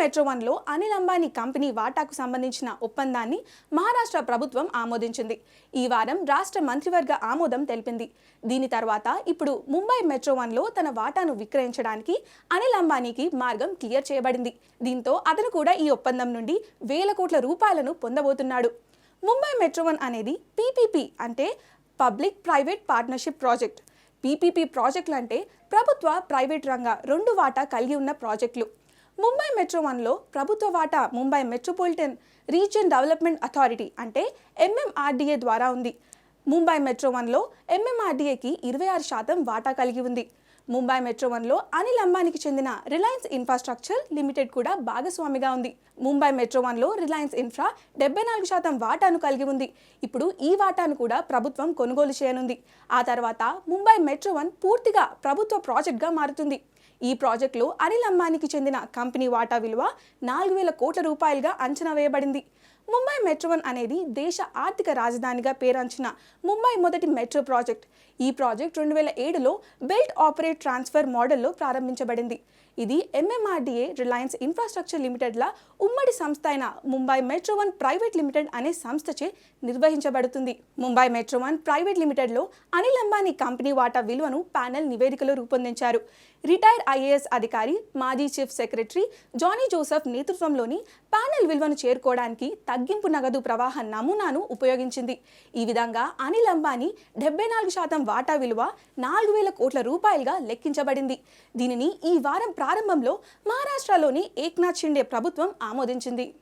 Metro వన్లో Anil Ambani company వాటాకు సంబంధించిన ఒప్పందాన్ని మహారాష్ట్ర ప్రభుత్వం ఆమోదించింది. ఈ వారం రాష్ట్ర మంత్రివర్గ ఆమోదం తెలిపింది. దీని తర్వాత ఇప్పుడు ముంబై మెట్రో వన్లో తన వాటాను విక్రయించడానికి అనిల్ అంబానీకి మార్గం క్లియర్ చేయబడింది. దీంతో అతను కూడా ఈ ఒప్పందం నుండి వేల కోట్ల రూపాయలను పొందబోతున్నాడు. ముంబై మెట్రో వన్ అనేది పీపీపీ అంటే public private partnership project. PPP ప్రాజెక్టులు అంటే ప్రభుత్వ ప్రైవేట్ రంగ రెండు వాటా కలిగి ఉన్న ప్రాజెక్టులు. ముంబై మెట్రో వన్లో ప్రభుత్వ వాటా Mumbai metropolitan region development authority అంటే ఎంఎంఆర్డీఏ ద్వారా ఉంది. ముంబై మెట్రో వన్లో ఎంఎంఆర్డీఏకి ఇరవై ఆరు శాతం వాటా కలిగి ఉంది. ముంబై మెట్రో వన్లో అనిల్ అంబానీకి చెందిన రిలయన్స్ ఇన్ఫ్రాస్ట్రక్చర్ లిమిటెడ్ కూడా భాగస్వామిగా ఉంది. ముంబై మెట్రో వన్లో రిలయన్స్ ఇన్ఫ్రా డెబ్బై నాలుగు శాతం వాటాను కలిగి ఉంది. ఇప్పుడు ఈ వాటాను కూడా ప్రభుత్వం కొనుగోలు చేయనుంది. ఆ తర్వాత ముంబై మెట్రో వన్ పూర్తిగా ప్రభుత్వ ప్రాజెక్ట్గా మారుతుంది. ఈ ప్రాజెక్టులో అనిల్ అంబానీకి చెందిన కంపెనీ వాటా విలువ నాలుగు వేల కోట్ల రూపాయలుగా అంచనా వేయబడింది. ముంబై మెట్రో వన్ అనేది దేశ ఆర్థిక రాజధానిగా పేరంచిన ముంబై మొదటి మెట్రో ప్రాజెక్ట్. ఈ ప్రాజెక్ట్ రెండు వేల ఏడులో బెల్ట్ ఆపరేట్ ట్రాన్స్ఫర్ మోడల్లో ప్రారంభించబడింది. ఇది ఎంఎంఆర్డీఏ రిలయన్స్ ఇన్ఫ్రాస్ట్రక్చర్ లిమిటెడ్ల ఉమ్మడి సంస్థ అయిన Mumbai metro one private limited అనే సంస్థచే నిర్వహించబడుతుంది. ముంబై మెట్రో వన్ ప్రైవేట్ లిమిటెడ్లో అనిల్ అంబానీ కంపెనీ వాటా విలువను ప్యానెల్ నివేదికలో రూపొందించారు. రిటైర్డ్ ఐఏఎస్ అధికారి మాజీ చీఫ్ సెక్రటరీ జానీ జోసెఫ్ నేతృత్వంలోని ప్యానెల్ విలువను చేరుకోవడానికి తగ్గింపు నగదు ప్రవాహ నమూనాను ఉపయోగించింది. ఈ విధంగా అనిల్ అంబానీ డెబ్బై నాలుగు శాతం వాటా విలువ నాలుగు వేల కోట్ల రూపాయలుగా లెక్కించబడింది. దీనిని ఈ వారం ప్రారంభంలో మహారాష్ట్రలోని ఏక్నాథ్ షిండే ప్రభుత్వం ఆమోదించింది.